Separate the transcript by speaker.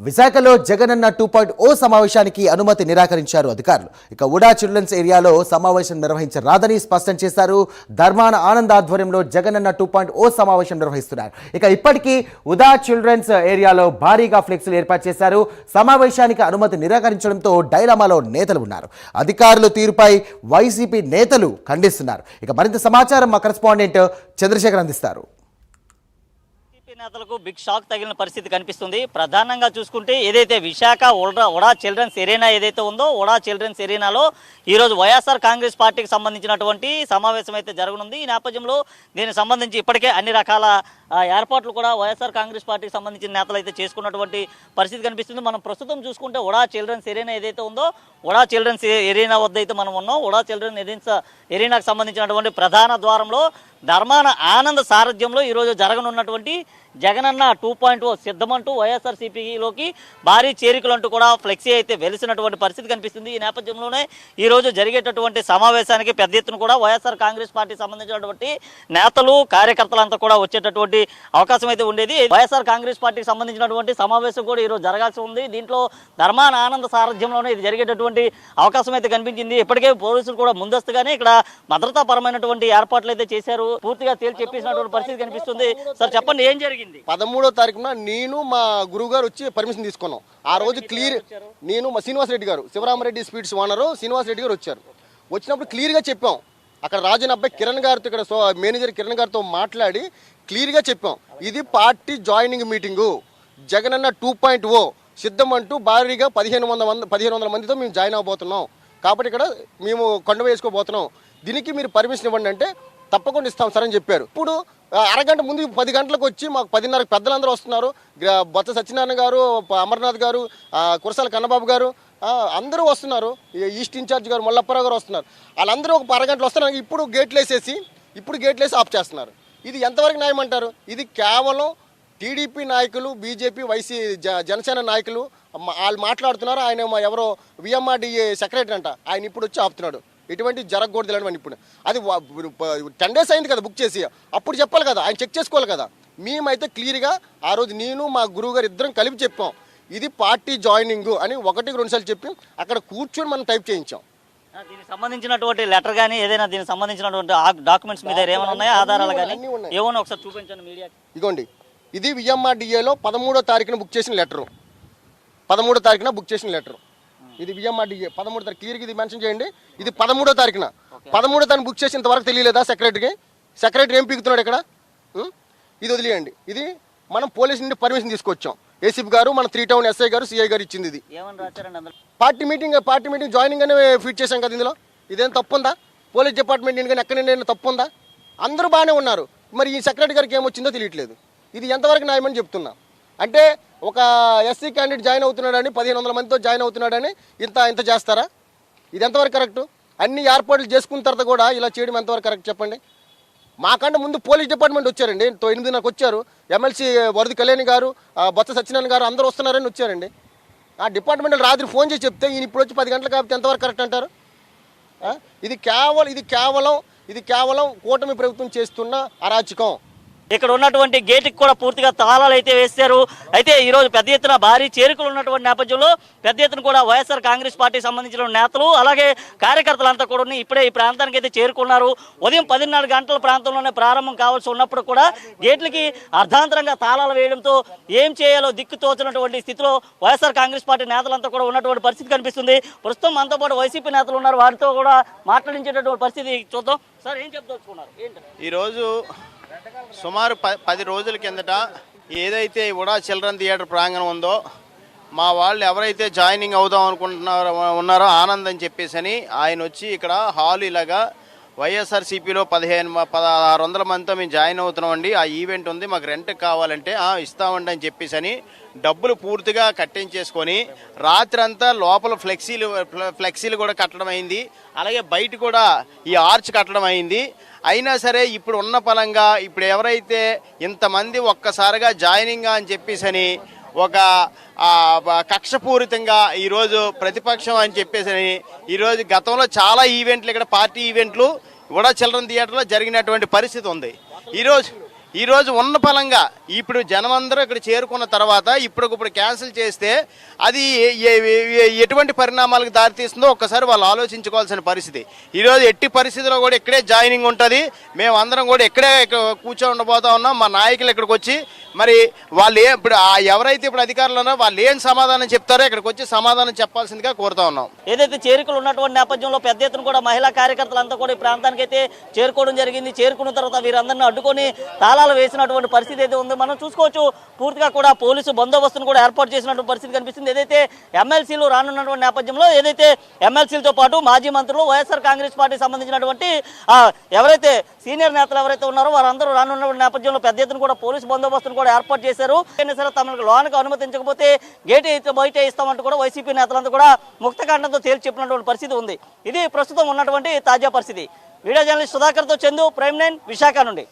Speaker 1: విశాఖలో Jagananna two point ఓ సమావేశానికి అనుమతి నిరాకరించారు అధికారులు. ఇక ఉడా చిల్డ్రన్స్ ఏరియాలో సమావేశం నిర్వహించరాదని స్పష్టం చేశారు. ధర్మాన ఆనంద్ ఆధ్వర్యంలో జగనన్న టూ పాయింట్ ఓ సమావేశం నిర్వహిస్తున్నారు. ఇక ఇప్పటికీ ఉదా చిల్డ్రన్స్ ఏరియాలో భారీగా ఫ్లెక్స్లు ఏర్పాటు చేశారు. సమావేశానికి అనుమతి నిరాకరించడంతో డైలమాలో నేతలు ఉన్నారు. అధికారుల తీరుపై వైసీపీ నేతలు ఖండిస్తున్నారు. ఇక మరింత సమాచారం మా కరెస్పాండెంట్ చంద్రశేఖర్ అందిస్తారు.
Speaker 2: పార్టీ నేతలకు బిగ్ షాక్ తగిలిన పరిస్థితి కనిపిస్తుంది. ప్రధానంగా చూసుకుంటే ఏదైతే Visakha UDA UDA children's arena ఏదైతే ఉందో ఉడా చిల్డ్రన్స్ ఎరీనాలో ఈరోజు వైఎస్ఆర్ కాంగ్రెస్ పార్టీకి సంబంధించినటువంటి సమావేశం అయితే జరగనుంది. ఈ నేపథ్యంలో దీనికి సంబంధించి ఇప్పటికే అన్ని రకాల ఏర్పాట్లు కూడా వైఎస్ఆర్ కాంగ్రెస్ పార్టీకి సంబంధించిన నేతలు అయితే చేసుకున్నటువంటి పరిస్థితి కనిపిస్తుంది. మనం ప్రస్తుతం చూసుకుంటే ఉడా చిల్డ్రన్స్ ఎరీనా ఏదైతే ఉందో ఉడా చిల్డ్రన్స్ ఎరీనా వద్ద అయితే మనం ఉన్నాం. ఉడా చిల్డ్రన్ ఎరీన్స్ ఎరీనాకు సంబంధించినటువంటి ప్రధాన ద్వారంలో ధర్మాన ఆనంద సారథ్యంలో ఈరోజు జరగనున్నటువంటి జగనన్న టూ పాయింట్ ఓ సిద్ధమంటూ వైఎస్ఆర్సీపీలోకి భారీ చేరికలంటూ కూడా ఫ్లెక్సీ అయితే వెలిసినటువంటి పరిస్థితి కనిపిస్తుంది. ఈ నేపథ్యంలోనే ఈరోజు జరిగేటటువంటి సమావేశానికి పెద్ద ఎత్తున కూడా వైఎస్ఆర్ కాంగ్రెస్ పార్టీ సంబంధించినటువంటి నేతలు కార్యకర్తలంతా కూడా వచ్చేటటువంటి అవకాశం అయితే ఉండేది. వైఎస్ఆర్ కాంగ్రెస్ పార్టీకి సంబంధించినటువంటి సమావేశం కూడా ఈరోజు జరగాల్సి ఉంది. దీంట్లో ధర్మాన ఆనంద సారథ్యంలోనే ఇది జరిగేటటువంటి అవకాశం అయితే కనిపించింది. ఇప్పటికే పోలీసులు కూడా ముందస్తుగానే ఇక్కడ భద్రతాపరమైనటువంటి ఏర్పాట్లు అయితే చేశారు. పూర్తిగా తేల్చి చెప్పేసినటువంటి పరిస్థితి కనిపిస్తుంది. సార్ చెప్పండి ఏం జరిగింది?
Speaker 3: పదమూడో తారీఖున నేను మా గురువు గారు వచ్చి పర్మిషన్ తీసుకున్నాం. ఆ రోజు క్లియర్ నేను మా శ్రీనివాస్ రెడ్డి గారు శివరామరెడ్డి స్పీడ్స్ ఓనరు శ్రీనివాస్ రెడ్డి గారు వచ్చారు. వచ్చినప్పుడు క్లియర్గా చెప్పాం. అక్కడ రాజన్ అబ్బాయి కిరణ్ గారితో ఇక్కడ సో మేనేజర్ కిరణ్ గారితో మాట్లాడి క్లియర్గా చెప్పాం. ఇది party joining meeting. Jagananna two point O సిద్ధం అంటూ భారీగా పదిహేను వందల మంది పదిహేను వందల మందితో మేము జాయిన్ అవ్వబోతున్నాం. కాబట్టి ఇక్కడ మేము కొండ వేసుకోబోతున్నాం దీనికి మీరు పర్మిషన్ ఇవ్వండి అంటే తప్పకుండా ఇస్తాం సార్ అని చెప్పారు. ఇప్పుడు అరగంట ముందు పది గంటలకు వచ్చి మాకు పదిన్నరకు పెద్దలందరూ వస్తున్నారు. బొత్స సత్యనారాయణ గారు అమర్నాథ్ గారు కురసాల కన్నబాబు గారు అందరూ వస్తున్నారు. ఈస్ట్ ఇన్ఛార్జ్ గారు మొల్లప్పరావు గారు వస్తున్నారు. వాళ్ళందరూ ఒక అరగంటలు వస్తున్నారు. ఇప్పుడు గేట్లు వేసేసి ఇప్పుడు గేట్లు వేసి ఆఫ్ చేస్తున్నారు. ఇది ఎంతవరకు న్యాయం అంటారు? ఇది కేవలం టీడీపీ నాయకులు బీజేపీ వైసీ జ జనసేన నాయకులు వాళ్ళు మాట్లాడుతున్నారు. ఆయన మా ఎవరో విఎంఆర్డీఏ సెక్రటరీ అంట. ఆయన ఇప్పుడు వచ్చి ఆపుతున్నాడు. ఎటువంటి జరగకూడదు ఇలాంటివన్నీ ఇప్పుడు. అది టెన్ డేస్ అయింది కదా బుక్ చేసి. అప్పుడు చెప్పాలి కదా ఆయన చెక్ చేసుకోవాలి కదా. మేమైతే క్లియర్గా ఆ రోజు నేను మా గురువు గారు ఇద్దరం కలిపి చెప్పాం. ఇది పార్టీ జాయినింగ్ అని ఒకటికి రెండు సార్లు చెప్పి అక్కడ కూర్చొని మనం టైప్ చేయించాం.
Speaker 2: దీనికి సంబంధించినటువంటి లెటర్ కానీ ఏదైనా దీనికి సంబంధించినటువంటి డాక్యుమెంట్స్ మీద ఏమైనా ఉన్నాయా? ఆధారాలు కానీ. ఏమైనా ఒకసారి చూపించండి మీడియాకి.
Speaker 3: ఇదిగోండి ఇది విఎంఆర్డిఏలో పదమూడో తారీఖున బుక్ చేసిన లెటరు పదమూడో తారీఖున బుక్ చేసిన లెటరు ఇది విఎంఆర్డిఏ పదమూడో తారీఖు క్లియర్గా ఇది మెన్షన్ చేయండి. ఇది పదమూడో తారీఖున. పదమూడో తారీఖు బుక్ చేసి ఇంతవరకు తెలియలేదా సెక్రటరీకి సెక్రటరీ ఏం పీకుతున్నాడు ఇక్కడ? ఇది వదిలేయండి. ఇది మనం పోలీస్ నుండి పర్మిషన్ తీసుకొచ్చాం. ఏసీపీ గారు మన త్రీ టౌన్ ఎస్ఐ గారు సిఐ గారు ఇచ్చింది ఇది. Party meeting party meeting joining అనే ఫీట్ చేశాం కదా ఇందులో. ఇదేం తప్పు ఉందా పోలీస్ డిపార్ట్మెంట్ కానీ ఎక్కడ నుండి తప్పు ఉందా అందరూ బాగానే ఉన్నారు. మరి ఈ సెక్రటరీ గారికి ఏమొచ్చిందో తెలియట్లేదు. ఇది ఎంతవరకు న్యాయమని చెప్తున్నా. అంటే ఒక ఎస్సీ క్యాండిడేట్ జాయిన్ అవుతున్నాడని పదిహేను వందల మందితో జాయిన్ అవుతున్నాడని ఇంత ఇంత చేస్తారా? ఇది ఎంతవరకు కరెక్ట్? అన్ని ఏర్పాట్లు చేసుకున్న తర్వాత కూడా ఇలా చేయడం ఎంతవరకు కరెక్ట్ చెప్పండి? మాకంటే ముందు పోలీస్ డిపార్ట్మెంట్ వచ్చారండి. తో ఎనిమిదిన్నరకు వచ్చారు. ఎమ్మెల్సీ వరది కళ్యాణి గారు బొత్స సత్యనారాయణ గారు అందరూ వస్తున్నారని వచ్చారండి. ఆ డిపార్ట్మెంట్ రాత్రి ఫోన్ చేసి చెప్తే ఈయన ఇప్పుడు వచ్చి పది గంటలు కాబట్టి ఎంతవరకు కరెక్ట్ అంటారు? ఇది కేవలం ఇది కేవలం ఇది కేవలం కూటమి ప్రభుత్వం చేస్తున్న అరాచకం.
Speaker 2: ఇక్కడ ఉన్నటువంటి గేటుకి కూడా పూర్తిగా తాళాలు అయితే వేశారు. అయితే ఈ రోజు పెద్ద ఎత్తున భారీ చేరికలు ఉన్నటువంటి నేపథ్యంలో పెద్ద ఎత్తున కూడా వైఎస్ఆర్ కాంగ్రెస్ పార్టీకి సంబంధించిన నేతలు అలాగే కార్యకర్తలంతా కూడా ఇప్పుడే ఈ ప్రాంతానికి అయితే చేరుకున్నారు. ఉదయం పదిన్నర గంటల ప్రాంతంలోనే ప్రారంభం కావాల్సి ఉన్నప్పుడు కూడా గేట్లకి అర్ధాంతరంగా తాళాలు వేయడంతో ఏం చేయాలో దిక్కు తోచినటువంటి స్థితిలో వైఎస్ఆర్ కాంగ్రెస్ పార్టీ నేతలంతా కూడా ఉన్నటువంటి పరిస్థితి కనిపిస్తుంది. ప్రస్తుతం మనతో పాటు వైసీపీ నేతలు ఉన్నారు. వారితో కూడా మాట్లాడించేటటువంటి పరిస్థితి చూద్దాం. సార్ ఏం చెప్దలుచుకున్నారు ఏంటి?
Speaker 4: ఈరోజు సుమారు ప పది రోజుల కిందట ఏదైతే ఉడా చిల్డ్రన్ థియేటర్ ప్రాంగణం ఉందో మా వాళ్ళు ఎవరైతే జాయినింగ్ అవుదాం అనుకుంటున్నారో ఉన్నారో ఆనంద్ అని చెప్పేసి అని ఆయన వచ్చి ఇక్కడ హాల్ ఇలాగా వైఎస్ఆర్సీపీలో పదిహేను మ- పదహారు వందల మందితో మేము జాయిన్ అవుతున్నామండి. ఆ ఈవెంట్ ఉంది. మాకు రెంట్ కావాలంటే ఇస్తామండి అని చెప్పేసి అని డబ్బులు పూర్తిగా కట్టించేసుకొని రాత్రంతా లోపల ఫ్లెక్సీలు ఫ్లెక్సీలు కూడా కట్టడం అయింది. అలాగే బయట కూడా ఈ ఆర్చ్ కట్టడం అయింది. అయినా సరే ఇప్పుడు ఉన్న పలంగా ఇప్పుడు ఎవరైతే ఇంతమంది ఒక్కసారిగా జాయినింగ్ అని చెప్పేసి అని ఒక కక్షపూరితంగా ఈరోజు ప్రతిపక్షం అని చెప్పేసి అని ఈరోజు గతంలో చాలా ఈవెంట్లు ఇక్కడ పార్టీ ఈవెంట్లు కూడా చిల్డ్రన్ థియేటర్లో జరిగినటువంటి పరిస్థితి ఉంది. ఈరోజు ఈరోజు ఉన్న ఫలంగా ఇప్పుడు జనమందరూ ఇక్కడ చేరుకున్న తర్వాత ఇప్పుడు క్యాన్సిల్ చేస్తే అది ఎటువంటి పరిణామాలకు దారితీస్తుందో ఒక్కసారి వాళ్ళు ఆలోచించుకోవాల్సిన పరిస్థితి. ఈరోజు ఎట్టి పరిస్థితిలో కూడా ఇక్కడే జాయినింగ్ ఉంటుంది. మేము అందరం కూడా ఇక్కడే ఇక్కడ కూర్చో ఉండబోతా ఉన్నాం. మా నాయకులు ఇక్కడికి వచ్చి మరి వాళ్ళు ఏ ఇప్పుడు ఆ ఎవరైతే ఇప్పుడు అధికారులు ఉన్నారో వాళ్ళు ఏం సమాధానం చెప్తారో ఇక్కడికి వచ్చి సమాధానం చెప్పాల్సిందిగా కోరుతా ఉన్నాం.
Speaker 2: ఏదైతే చేరికలు ఉన్నటువంటి నేపథ్యంలో పెద్ద ఎత్తున కూడా మహిళా కార్యకర్తలంతా కూడా ఈ ప్రాంతానికి అయితే చేరుకోవడం జరిగింది. చేరుకున్న తర్వాత వీరందరిని అడ్డుకొని తాళాలు వేసినటువంటి పరిస్థితి అయితే ఉంది. మనం చూసుకోవచ్చు పూర్తిగా కూడా పోలీసు బందోబస్తును కూడా ఏర్పాటు చేసినటువంటి పరిస్థితి కనిపిస్తుంది. ఏదైతే ఎమ్మెల్సీలు రానున్నటువంటి నేపథ్యంలో ఏదైతే ఎమ్మెల్సీలతో పాటు మాజీ మంత్రులు వైఎస్ఆర్ కాంగ్రెస్ పార్టీకి సంబంధించినటువంటి ఎవరైతే సీనియర్ నేతలు ఎవరైతే ఉన్నారో వారందరూ రానున్న నేపథ్యంలో పెద్ద ఎత్తున కూడా పోలీసు బందోబస్తును కూడా ఏర్పాటు చేశారు. అయినా సరే తమకు లోనకు అనుమతించకపోతే గేట్ బయట ఇస్తామంటూ కూడా వైసీపీ నేతలంతా కూడా ముక్తకాండంతో తేల్చి చెప్పినటువంటి పరిస్థితి ఉంది. ఇది ప్రస్తుతం ఉన్నటువంటి తాజా పరిస్థితి. వీడియో జర్నలిస్ట్ సుధాకర్తో చందు ప్రైమ్ నైన్ విశాఖ నుండి.